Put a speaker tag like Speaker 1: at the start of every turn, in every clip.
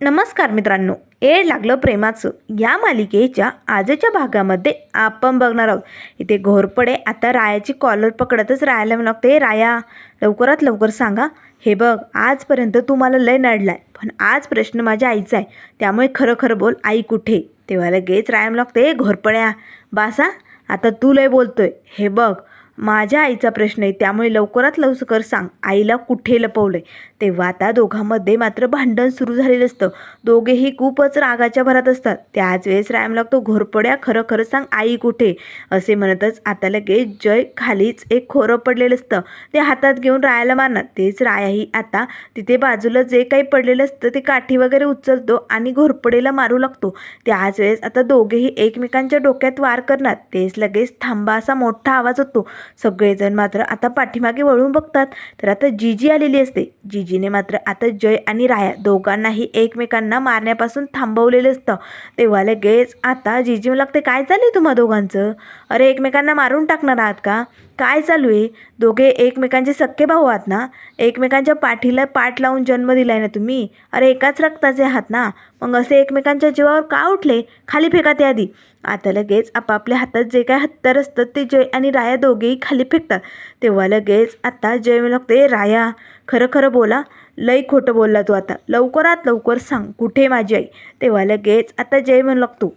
Speaker 1: नमस्कार मित्रांनो एड लागलं प्रेमाचं. या मालिकेच्या आजच्या भागामध्ये आपण बघणार आहोत. इथे घोरपडे आता रायाची कॉलर पकडतच रायाला लागते राया लवकरात लवकर सांगा. हे बघ आजपर्यंत तू मला लय नडलाय पण आज प्रश्न माझ्या आईचा आहे. त्यामुळे खरं खरं बोल आई कुठे? तेव्हा लगेच राया लागते घोरपड्या बासा आता तू लय बोलतोय. हे बघ माझ्या आईचा प्रश्न आहे त्यामुळे लवकरात लवकर सांग. आईला कुठे लपवलं आहे तेव्हा आता दोघांमध्ये मात्र भांडण सुरू झालेलं असतं. दोघेही खूपच रागाच्या भरात असतात. त्याच वेळेस राम लागतो घोरपड्या खरं खरं सांग आई कुठे? असे म्हणतच आता लगेच जय खालीच एक खोरं पडलेलं असतं. ते हातात घेऊन रायाला मारणार. तेच रायाही आता तिथे बाजूला जे काही पडलेलं असतं ते काठी वगैरे उचलतो आणि घोरपडेला मारू लागतो. त्याच वेळेस आता दोघेही एकमेकांच्या डोक्यात वार करणार. तेच लगेच थांबा असा मोठा आवाज होतो. सगळेजण मात्र आता पाठीमागे वळून बघतात. तर आता जीजी आलेली असते. जीजीने मात्र आता जय आणि राया दोघांनाही एकमेकांना मारण्यापासून थांबवलेलं असतं. तेव्हा लगेच आता जीजी लागते काय चालू आहे तुम्हा दोघांचं? अरे एकमेकांना मारून टाकणार आहात का? काय चालू आहे? दोघे एकमेकांचे सख्खे भाऊ आहात ना? एकमेकांच्या पाठीला पाठ लावून जन्म दिला आहे ना तुम्ही? अरे एकाच रक्ताचे आहात ना? मग असे एकमेकांच्या जीवावर का उठले? खाली फेका ते आधी. आता लगेच आपापल्या हातात जे काय हत्यार असतं ते जय आणि राया दोघेही खाली फेकतात. तेव्हा लगेच आता जय म्हणू लागते राया खरं खरं बोला. लई खोटं बोलला तू आता. लवकरात लवकर सांग कुठे माझी आई? तेव्हा लगेच आता जय म्हणू लागतो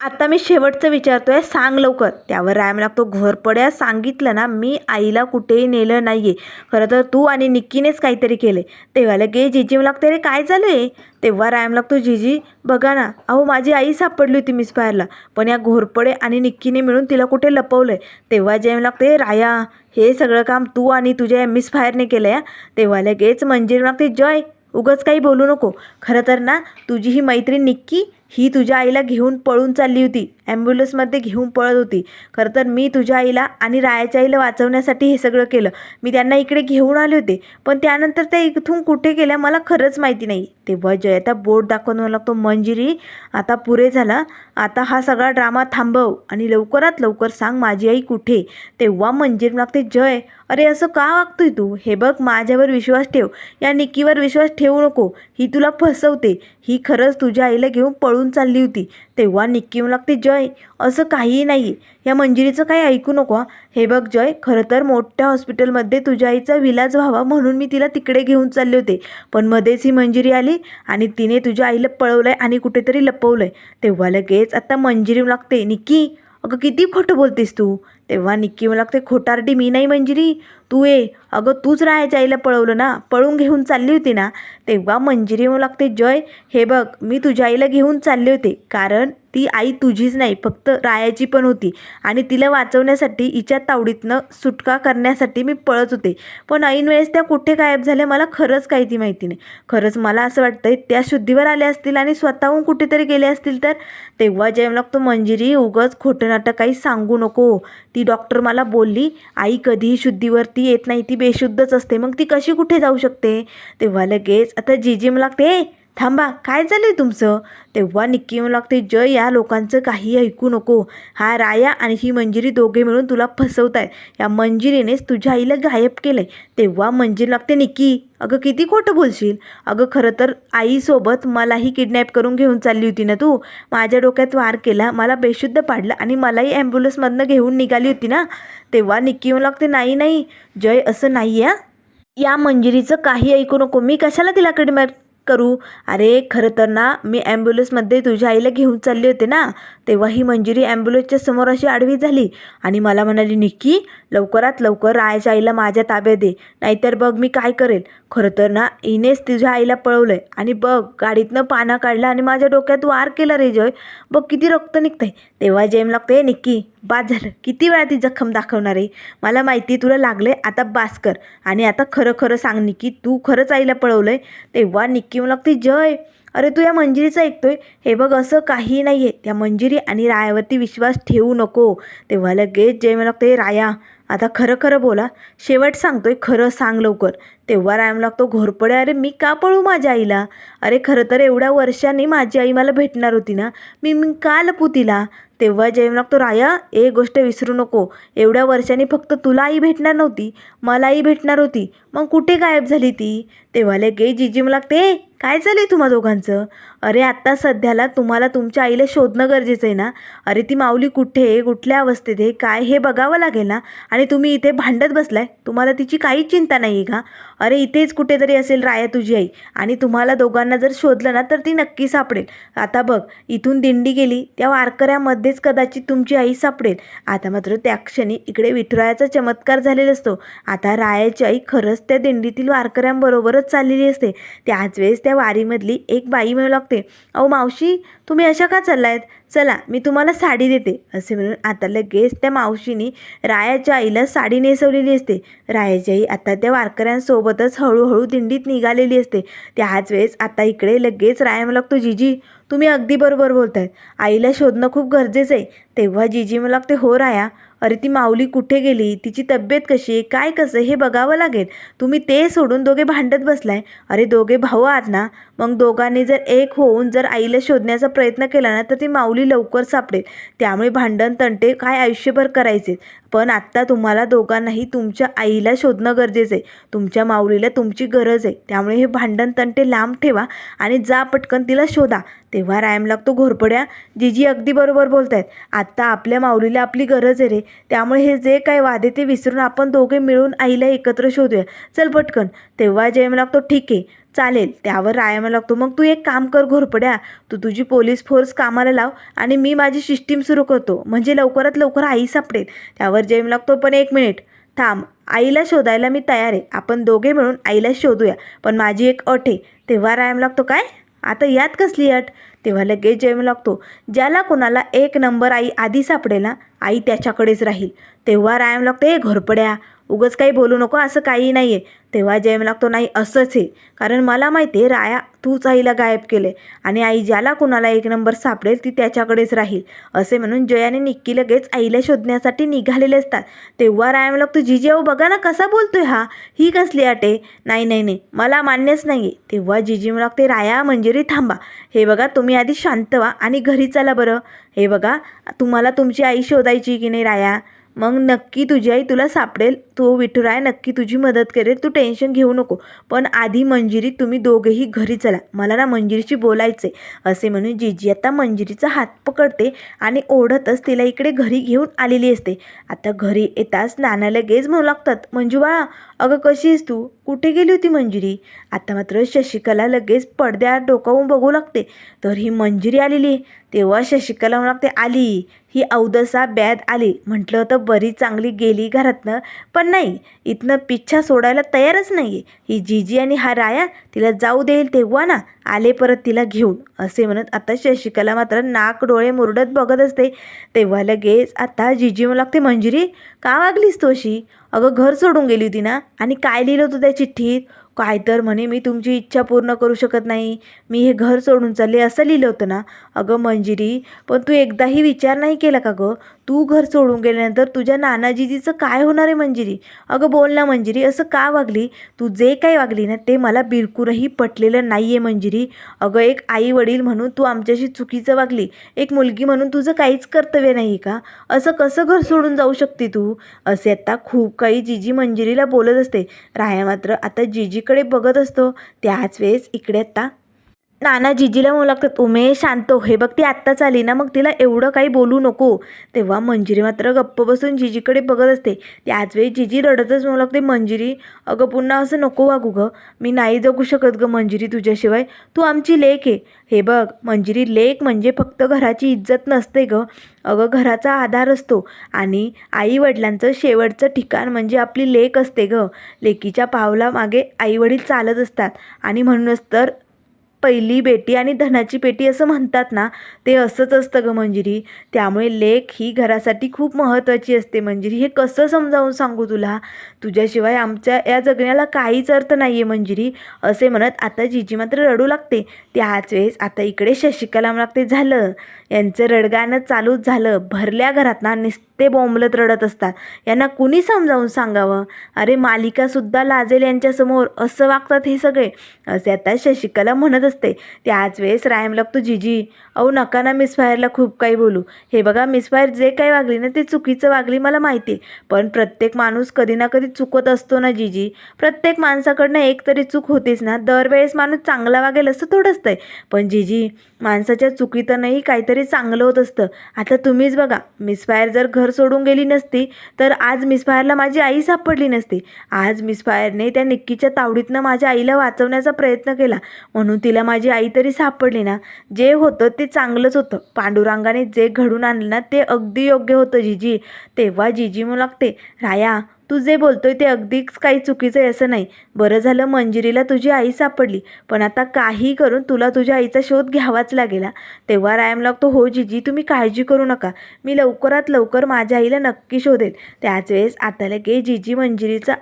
Speaker 1: आता मी शेवटचं विचारतो आहे सांग लवकर. त्यावर राम लागतो घोरपड्या सांगितलं ना मी आईला कुठेही नेलं नाही आहे खरं तर तू आणि निक्कीनेच काहीतरी केले तेव्हा लगे जिजी मला लागते रे काय झालं आहे तेव्हा राम लागतो जिजी बघा ना अहो माझी आई सापडली होती मिसफायरला पण या घोरपडे आणि निक्कीने मिळून तिला कुठे लपवलं आहे तेव्हा जेम लागते राया हे सगळं काम तू आणि तुझ्या मिसफायरने केलं आहे तेव्हा लगेच मंजिरी लागते जय उगच काही बोलू नको. खरं तर ना तुझी ही मैत्रीण निक्की ही तुझ्या आईला घेऊन पळून चालली होती. ॲम्ब्युलन्समध्ये घेऊन पळत होती. खरं तर मी तुझ्या आईला आणि रायाच्या आईला वाचवण्यासाठी हे सगळं केलं. मी त्यांना इकडे घेऊन आले होते. पण त्यानंतर त्या इथून कुठे गेल्या मला खरंच माहिती नाही. तेव्हा जय आता बोट दाखवून लागतो मंजिरी आता पुरे झाला. आता हा सगळा ड्रामा थांबव आणि लवकरात लवकर सांग माझी आई कुठे. तेव्हा मंजिरी लागते जय अरे असं का वागतोय तू? हे बघ माझ्यावर विश्वास ठेव. या निकीवर विश्वास ठेवू नको. ही तुला फसवते. ही खरंच तुझ्या आईला घेऊन पळून चालली होती. तेव्हा निक्की म्हणू लागते जय असं काहीही नाही या मंजिरीचं काही ऐकू नको हे. बघ जय खरं तर मोठ्या हॉस्पिटलमध्ये तुझ्या आईचा विलाज व्हावा म्हणून मी तिला तिकडे घेऊन चालले होते. पण मध्येच ही मंजिरी आली आणि तिने तुझ्या आईला पळवलंय आणि कुठेतरी लपवलंय. तेव्हा लगेच आता मंजिरी लागते निक्की अगं किती खोटं बोलतेस तू? तेव्हा निक्की मला लागते खोटारडी मी नाही मंजिरी. तू ये अगं तूच राहायच्या आईला पळवलं ना पळून घेऊन चालली होती ना तेव्हा मंजिरी येऊ लागते जय हे बघ मी तुझ्या आईला घेऊन चालले होते कारण ती आई तुझीच नाही फक्त रायाची पण होती आणि तिला वाचवण्यासाठी हिच्या तावडीतनं सुटका करण्यासाठी मी पळत होते. पण ऐन वेळेस त्या कुठे गायब झाल्या मला खरंच काही ती माहिती नाही. खरंच मला असं वाटतंय त्या शुद्धीवर आल्या असतील आणि स्वतःहून कुठेतरी गेले असतील तर? तेव्हा जेव्हा लागतो मंजिरी उगंच खोटं नाटक काही सांगू नको. ती डॉक्टर मला बोलली आई कधीही शुद्धीवरती येत नाही ती बेशुद्धच असते. मग ती कशी कुठे जाऊ शकते? तेव्हा लगेच आता जीजी मला लागते थांबा काय झालं आहे तुमचं? तेव्हा निक्की येऊ लागते जय या लोकांचं काही ऐकू नको. हा राया आणि ही मंजिरी दोघे मिळून तुला फसवतायत या मंजिरीनेच तुझ्या आईला गायब केलंय. तेव्हा मंजिरी लागते निक्की अगं किती खोटं बोलशील? अगं खरं तर आईसोबत मलाही किडनॅप करून घेऊन चालली होती ना तू? माझ्या डोक्यात वार केला मला बेशुद्ध पाडलं आणि मलाही ॲम्ब्युलन्समधनं घेऊन निघाली होती ना? तेव्हा निक्की येऊ लागते नाही नाही जय असं नाही आहे या मंजिरीचं काही ऐकू नको. मी कशाला तिला किडनॅप करू. अरे खरं तर ना मी ॲम्ब्युलन्समध्ये तुझ्या आईला घेऊन चालले होते ना तेव्हा ही मंजिरी ॲम्ब्युलन्सच्या समोर अशी आडवी झाली आणि मला म्हणाली निक्की लवकरात लवकर रायाच्या आईला माझ्या ताब्यात दे नाहीतर बघ मी काय करेल. खरं तर ना हिनेच तुझ्या आईला पळवलं आहे आणि बघ गाडीतनं पाना काढला आणि माझ्या डोक्यात वार केला रे जय. बघ किती रक्त निघतंय. तेव्हा जेम लागते निक्की बाद झालं. किती वेळा ती जखम दाखवणार आहे? मला माहिती तुला लागलं आहे आता बास कर. आणि आता खरं खरं सांग निक्की तू खरंच आईला पळवलं आहे तेव्हा निक्की मला लागते जय. अरे तू या मंजिरीचं ऐकतोय? हे बघ असं काही नाही आहे त्या मंजिरी आणि रायावरती विश्वास ठेवू नको. तेव्हा लगेच जय मला लागते राया आता खरं खरं बोला. शेवट सांगतोय खरं सांग लवकर. तेव्हा राम लागतो घोरपडे अरे मी का पळू माझ्या आईला? अरे खरं तर एवढ्या वर्षांनी माझी आई मला भेटणार होती ना? मी मी का लपू तिला? तेव्हा जयम लागतो राया एक गोष्ट विसरू नको. एवढ्या वर्षांनी फक्त तुला आई भेटणार नव्हती मलाही भेटणार होती. मग कुठे गायब झाली ती? तेव्हा लगे जिजी लागते काय चालू आहे तुम्हा दोघांचं? अरे आत्ता सध्याला तुम्हाला तुमच्या आईला शोधणं गरजेचं आहे ना? अरे ती माऊली कुठे आहे? कुठल्या अवस्थेत आहे? काय हे बघावं लागेल ना? आणि तुम्ही इथे भांडत बसलाय? तुम्हाला तिची काहीच चिंता नाही आहे का? अरे इथेच कुठेतरी असेल राया तुझी आई. आणि तुम्हाला दोघांना जर शोधलं ना तर ती नक्की सापडेल. आता बघ इथून दिंडी गेली त्या वारकऱ्यामध्येच कदाचित तुमची आई सापडेल. आता मात्र त्या क्षणी इकडे विठुरायाचा चमत्कार झालेला असतो. आता रायाची आई खरंच त्या दिंडीतील वारकऱ्यांबरोबरच चाललेली असते. त्याच वेळेस त्या त्या वारीमधली एक बाई म्हणू लागते अहो मावशी तुम्ही अशा का चाललायत? चला मी तुम्हाला साडी देते. असे म्हणून आता लगेच त्या मावशीनी रायाच्या आईला साडी नेसवलेली असते. रायाची आई आता त्या वारकऱ्यांसोबतच हळूहळू दिंडीत निघालेली असते. त्याच वेळेस आता इकडे लगेच राया मला लागतो जीजी तुम्ही अगदी बरोबर बोलतायत. आईला शोधणं खूप गरजेचं आहे. तेव्हा जीजी मला लागते हो राया अरे ती माऊली कुठे गेली? तिची तब्येत कशी आहे? काय कसं हे बघावं लागेल. तुम्ही ते सोडून दोघे भांडत बसलाय. अरे दोघे भाऊ आहात ना? मग दोघांनी जर एक होऊन जर आईला शोधण्याचा प्रयत्न केला ना तर ती माऊली लवकर सापडेल. त्यामुळे भांडण तंटे काय आयुष्यभर करायचे पण आत्ता तुम्हाला दोघांनाही तुमच्या आईला शोधणं गरजेचं आहे. तुमच्या माऊलीला तुमची गरज आहे. त्यामुळे हे भांडण तंटे लांब ठेवा आणि जा पटकन तिला शोधा. तेव्हा रायम लागतो घोरपड्या. जीजी अगदी बरोबर बोलत आहेत आत्ता आपल्या माऊलीला आपली गरज आहे रे. त्यामुळे हे जे काय वादे ते विसरून आपण दोघे मिळून आईला एकत्र शोधूया. चल पटकन. तेव्हा जयम लागतो ठीक आहे. चालेल त्यावर रायामा लागतो. मग तू एक काम कर घोरपड्या तू तुझी पोलीस फोर्स कामाला लाव आणि मी माझी सिस्टीम सुरू करतो. म्हणजे लवकरात लवकर आई सापडेल. त्यावर जैम लागतो पण एक मिनिट. थांब आईला शोधायला मी तयार आहे. आपण दोघे मिळून आईला शोधूया. पण माझी एक अट आहे. तेव्हा रायम लागतो काय? आता यात कसली अट? तेव्हा लगेच जयम लागतो. ज्याला कोणाला एक नंबर आई आधी सापडेल ना आई त्याच्याकडेच राहील. तेव्हा रायम लागतो हे घोरपड्या उगच काही बोलू नको असं काही नाही आहे तेव्हा जयम लागतो नाही असंच आहे. कारण मला माहिती आहे राया तूच आईला गायब केले आणि आई ज्याला कुणाला एक नंबर सापडेल ती त्याच्याकडेच राहील. असे म्हणून जयाने निक्की लगेच आईला शोधण्यासाठी निघालेले असतात. तेव्हा रायम लागतो जिजी अहो बघा ना कसा बोलतोय हा. ही कसली अटे नाही नाही नाही मला मान्यच नाही आहे तेव्हा जिजी लागते राया मंजिरी थांबा. हे बघा तुम्ही तुम्ही आधी शांत व्हा आणि घरी चला बरं. हे बघा तुम्हाला तुमची आई शोधायची की नाही राया? मग नक्की तुझी आई तुला सापडेल. तू विठुराय नक्की तुझी मदत करेल. तू टेन्शन घेऊ नको. पण आधी मंजिरी तुम्ही दोघेही घरी चला. मला ना मंजिरीशी बोलायचं आहे असे म्हणून जीजी आता मंजिरीचा हात पकडते आणि ओढतच तिला इकडे घरी घेऊन आलेली असते. आता घरी येताच नाना लगेच म्हणू लागतात मंजू बाळा अगं कशी आहेस तू? कुठे गेली होती मंजिरी? आता मात्र शशिकला लगेच पडद्यात डोकावून बघू लागते. तर ही मंजिरी आलेली. तेव्हा शशिकला म्हणू लागते आली. ही अवदसा बॅद आली. म्हटलं होतं बरी चांगली गेली घरातनं. पण नाही. इथनं पिच्छा सोडायला तयारच नाही आहे ही जीजी आणि हा राया तिला जाऊ देईल तेव्हा ना आले परत तिला घेऊन असे म्हणत आता शशिकला मात्र नाक डोळे मुरडत बघत असते. तेव्हा लगेच आता जीजी म्हणू लागते मंजिरी का वागलीस तू अशी अगं घर सोडून गेली होती ना आणि काय लिहिलं होतं त्या चिठ्ठीत? काय तर म्हणे मी तुमची इच्छा पूर्ण करू शकत नाही. मी हे घर सोडून चालले असं लिहिलं होतं ना. अगं मंजिरी पण तू एकदाही विचार नाही केला का गं? तू घर सोडून गेल्यानंतर तुझ्या नानाजीजीचं काय होणार आहे मंजिरी? अगं बोल ना मंजिरी असं का वागली? तू जे काही वागली ना ते मला बिलकुलही पटलेलं नाही आहे मंजिरी. अगं एक आई वडील म्हणून तू आमच्याशी चुकीचं वागली. एक मुलगी म्हणून तुझं काहीच कर्तव्य नाही का? असं कसं घर सोडून जाऊ शकते तू? असे आता खूप काही जीजी मंजिरीला बोलत असते. राया मात्र आता जीजीकडे बघत असतो. त्याच वेळेस इकडे आता नाना जिजीला म्हणू उमे शांत हे बघ ती आत्ताच आली ना मग तिला एवढं काही बोलू नको. तेव्हा मंजिरी मात्र गप्प बसून जिजीकडे बघत असते. त्याच वेळी जिजी रडतच म्हणू लागते मंजिरी अगं पुन्हा असं नको वागू गं. मी नाही जगू शकत गं मंजिरी तुझ्याशिवाय. तू आमची लेक आहे. हे बघ मंजिरी लेक म्हणजे फक्त घराची इज्जत नसते गं. अगं घराचा आधार असतो आणि आईवडिलांचं शेवटचं ठिकाण म्हणजे आपली लेक असते गं. लेकीच्या पावलामागे आईवडील चालत असतात आणि म्हणूनच तर पहिली बेटी आणि धनाची पेटी असं म्हणतात ना ते असंच असतं गं मंजिरी. त्यामुळे लेख ही घरासाठी खूप महत्त्वाची असते मंजिरी. हे कसं समजावून सांगू तुला? तुझ्याशिवाय आमच्या या जगण्याला काहीच अर्थ नाही आहे मंजिरी. असे म्हणत आता जीजी मात्र रडू लागते. त्याच वेळेस आता इकडे शशिकला लागते झालं. यांचं रडगाणं चालूच झालं. भरल्या घरात ना नुसते बोंबलत रडत असतात. यांना कुणी समजावून सांगावं? अरे मालिकासुद्धा लाजेल यांच्यासमोर असं वागतात हे सगळे. असे आता शशिकला म्हणत असते. त्याच वेळेस रायम लागतो जीजी. अहो नका ना मिसफायरला खूप काही बोलू. हे बघा मिसफायर जे काही वागली ना ते चुकीचं वागली मला माहिती आहे पण प्रत्येक माणूस कधी ना कधी चुकत असतो ना जीजी? प्रत्येक माणसाकडनं एक तरी चूक होतीच ना? दरवेळेस माणूस चांगला वागेल असं थोडंच आहे पण जीजी माणसाच्या चुकीतनंही काहीतरी चांगलं होत असतं. आता तुम्हीच बघा मिसफायर जर घर सोडून गेली नसती तर आज मिसफायरला माझी आई सापडली नसती. आज मिसफायरने त्या निक्कीच्या तावडीतनं माझ्या आईला वाचवण्याचा प्रयत्न केला. म्हणून तिला माझी आई तरी सापडली ना? जे होतं ते चांगलंच होतं. पांडुरंगाने जे घडून आणलं ना ते अगदी योग्य होतं जीजी. तेव्हा जीजी म्हणू लागते राया तू जे बोलतोय ते अगदीच काही चुकीचं आहे असं नाही. बरं झालं मंजिरीला तुझी आई सापडली. पण आता काही करून तुला तुझ्या आईचा शोध घ्यावाच लागेल तेव्हा रायम लागतो हो जीजी तुम्ही काळजी करू नका. मी लवकरात लवकर माझ्या आईला नक्की शोधेल. त्याच वेळेस आता लगे जीजी मंजिरीचा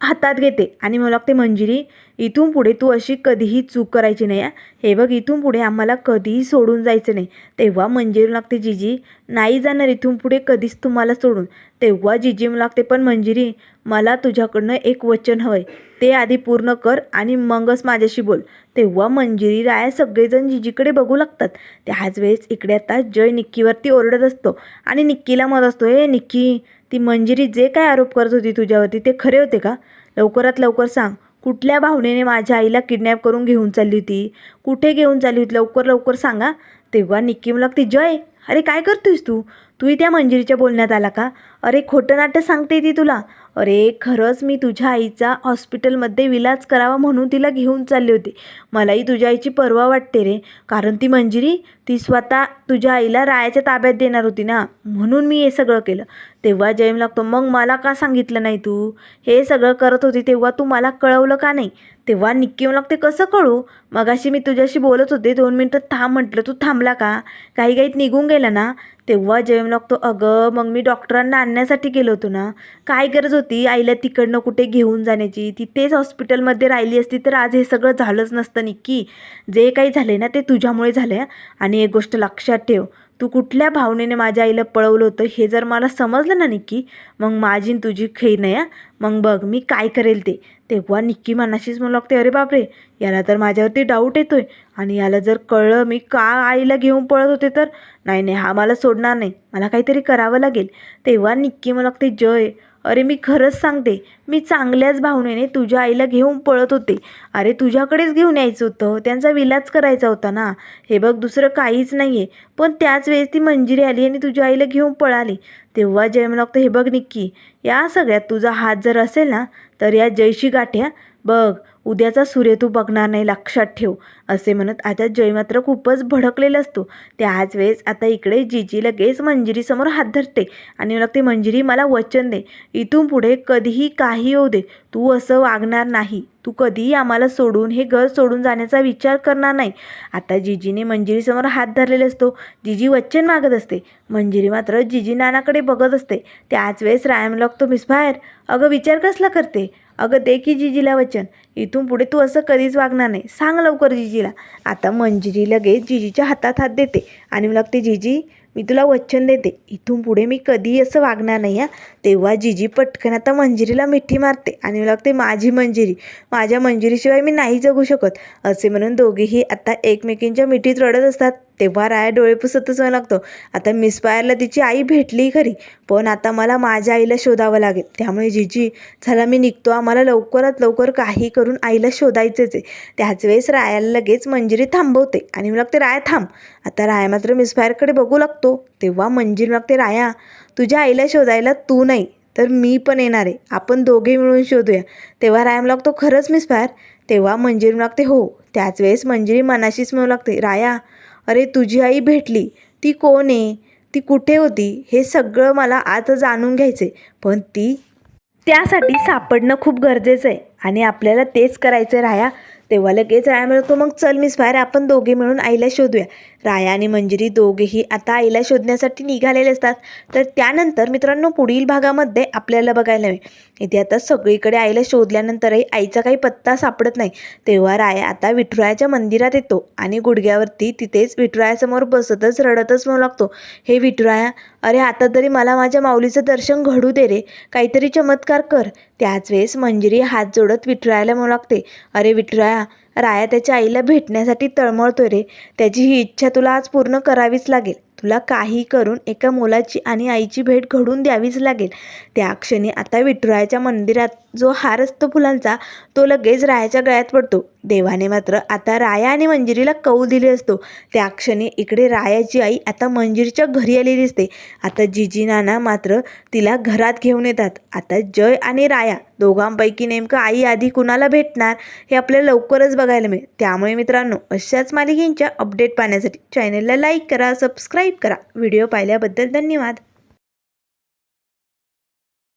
Speaker 1: हातात घेते. आणि मला लागते मंजिरी इथून पुढे तू अशी कधीही चूक करायची नाही हे. बघ इथून पुढे आम्हाला कधीही सोडून जायचं नाही. तेव्हा मंजिरी लागते जीजी नाही जाणार इथून पुढे कधीच तुम्हाला सोडून. तेव्हा जीजी मला लागते पण मंजिरी मला तुझ्याकडनं एक वचन हवं आहे ते आधी पूर्ण कर आणि मगच माझ्याशी बोल. तेव्हा मंजिरी राया सगळेजण जीजीकडे बघू लागतात. त्याच वेळेस इकडे आता जय निक्कीवरती ओरडत असतो आणि निक्कीला मत असतो हे निक्की ती मंजिरी जे काय आरोप करत होती तुझ्यावरती ते खरे होते का? लवकरात लवकर सांग. कुठल्या भावनेने माझ्या आईला किडनॅप करून घेऊन चालली होती? कुठे घेऊन चालली होती? लवकर लवकर सांगा. तेव्हा निक्की मुलाग लागते जय! अरे काय करतोयस तू? तूही त्या मंजिरीच्या बोलण्यात आला का? अरे खोटं नाट्य सांगते ती तुला. अरे खरंच मी तुझ्या आईचा हॉस्पिटलमध्ये विलाज करावा म्हणून तिला घेऊन चालली होती. मलाही तुझ्या आईची पर्वा वाटते रे. कारण ती मंजिरी ती स्वतः तुझ्या आईला रायाच्या ताब्यात देणार होती ना? म्हणून मी हे सगळं केलं. तेव्हा जयम लागतो मग मला का सांगितलं नाही तू? हे सगळं करत होती तेव्हा तू मला कळवलं का नाही? तेव्हा निक्की मला लागते कसं कळू? मगाशी मी तुझ्याशी बोलत होते दोन मिनटं थांब म्हटलं तू थांबला का? काही काहीत निघून गेला ना? तेव्हा जयम लागतो अगं मग मी डॉक्टरांना आणण्यासाठी गेलो होतो ना? काय गरज होती आईला तिकडनं कुठे घेऊन जाण्याची? ती तेच हॉस्पिटलमध्ये राहिली असती तर आज हे सगळं झालंच नसतं निक्की. जे काही झाले ना ते तुझ्यामुळे झालं आणि एक गोष्ट लक्षात ठेव. तू कुठल्या भावनेने माझ्या आईला पळवलं होतं हे जर मला समजलं ना निक्की मग माझी तुझी खैर नाही मग बघ मी काय करेल ते. तेव्हा निक्की मनाशीच म्हणू लागते अरे बापरे याला तर माझ्यावरती डाऊट येतोय. आणि याला जर कळलं मी का आईला घेऊन पळत होते तर? नाही नाही हा मला सोडणार नाही. मला काहीतरी करावं लागेल. तेव्हा निक्की म्हणू लागते जय अरे मी खरंच सांगते मी चांगल्याच भावनेने तुझ्या आईला घेऊन पळत होते. अरे तुझ्याकडेच घेऊन यायचं होतं त्यांचा विलाज करायचा होता ना. हे बघ दुसरं काहीच नाही आहे पण त्याच वेळेस ती मंजिरी आली आणि तुझ्या आईला घेऊन पळाली. तेव्हा जय म्हणू लागतं हे बघ निक्की या सगळ्यात तुझा हात जर असेल ना तर या जयशी गाठ्या बघ उद्याचा सूर्य तू बघणार नाही लक्षात ठेव असे म्हणत आता जय मात्र खूपच भडकलेला असतो. त्याच वेळेस आता इकडे जीजी लगेच मंजिरीसमोर हात धरते आणि लागते मंजिरी मला वचन दे इथून पुढे कधीही काही होऊ दे तू असं वागणार नाही तू कधीही आम्हाला सोडून हे घर सोडून जाण्याचा विचार करणार नाही. आता जिजीने मंजिरीसमोर हात धरलेले असतो जिजी वचन मागत असते मंजिरी मात्र जिजी नानाकडे बघत असते. त्याच वेळेस रायम लागतो मिस बाहेर अगं विचार कसला करते? अगं दे की जिजीला वचन. इथून पुढे तू असं कधीच वागणार नाही. सांग लवकर जिजीला. आता मंजिरी लगेच जिजीच्या हातात हात देते. आणि मला लागते जिजी मी तुला वचन देते. इथून पुढे मी कधीही असं वागणार नाही हा. तेव्हा जिजी पटकन आता मंजिरीला मिठी मारते. आणि मला लागते माझी मंजिरी. माझ्या मंजिरीशिवाय मी नाही जगू शकत. असे म्हणून दोघेही आता एकमेकींच्या मिठीत रडत असतात. तेव्हा राया डोळे पुसतच लागतो. आता मिस पायरला तिची आई भेटली खरी पण आता मला माझ्या आईला शोधावं लागेल. त्यामुळे जिजी चला मी निघतो. आम्हाला लवकरात लवकर काही करून आईला शोधायचेच आहे. त्याच वेळेस रायाला लगेच मंजिरी थांबवते. आणि मला लागते राया थांब. आता राया मात्र मिस फायरकडे बघू लागतो. तेव्हा मंजिरी लागते राया तुझ्या आईला शोधायला तू नाही तर मी पण येणार आहे. आपण दोघे मिळून शोधूया. तेव्हा रायाम लागतो खरंच मिस फायर तेव्हा मंजिरी लागते हो. त्याच वेळेस मंजिरी मनाशीच म्हणू लागते राया अरे तुझी आई भेटली. ती कोण आहे? ती कुठे होती? हे सगळं मला आता जाणून घ्यायचे पण ती त्यासाठी सापडणं खूप गरजेचं आहे. आणि आपल्याला तेच करायचं आहे राया. तेव्हा लगेच राया म्हणतो मग चल मिस बाहेर. आपण दोघे मिळून आईला शोधूया. राया आणि मंजिरी दोघेही आता आईला शोधण्यासाठी निघालेले असतात. तर त्यानंतर मित्रांनो पुढील भागामध्ये आपल्याला बघायला मिळेल. इथे आता सगळीकडे आईला शोधल्यानंतरही आईचा काही पत्ता सापडत नाही. तेव्हा राया आता विठुरायाच्या मंदिरात येतो आणि गुडघ्यावरती तिथेच विठुरायासमोर बसतच रडतच म्हणू लागतो. हे विठुराया अरे आता तरी मला माझ्या माऊलीचं दर्शन घडू दे रे. काहीतरी चमत्कार कर. त्याच वेळेस मंजिरी हात जोडत विठुरायाला म्हणू लागते. अरे विठुराया राया त्याच्या आईला भेटण्यासाठी तळमळतोय रे. त्याची ही इच्छा तुला आज पूर्ण करावीच लागेल. तुला काही करून एका मुलाची आणि आईची भेट घडून द्यावीच लागेल. त्या क्षणी आता विठुरायाच्या मंदिरात जो हार असतो फुलांचा तो लगेच रायाच्या गळ्यात पडतो. देवाने मात्र आता राया आणि मंजिरीला कौल दिले असतो. त्या क्षणी इकडे रायाची आई आता मंजिरीच्या घरी आलेली दिसते आता जिजी नाना मात्र तिला घरात घेऊन येतात. आता जय आणि राया दोघांपैकी नेमकं आई आधी कुणाला भेटणार हे आपल्याला लवकरच बघायला मिळेल. त्यामुळे मित्रांनो अशाच मालिकेंच्या अपडेट पाहण्यासाठी चॅनलला लाईक करा सबस्क्राईब करा. व्हिडिओ पाहिल्याबद्दल धन्यवाद.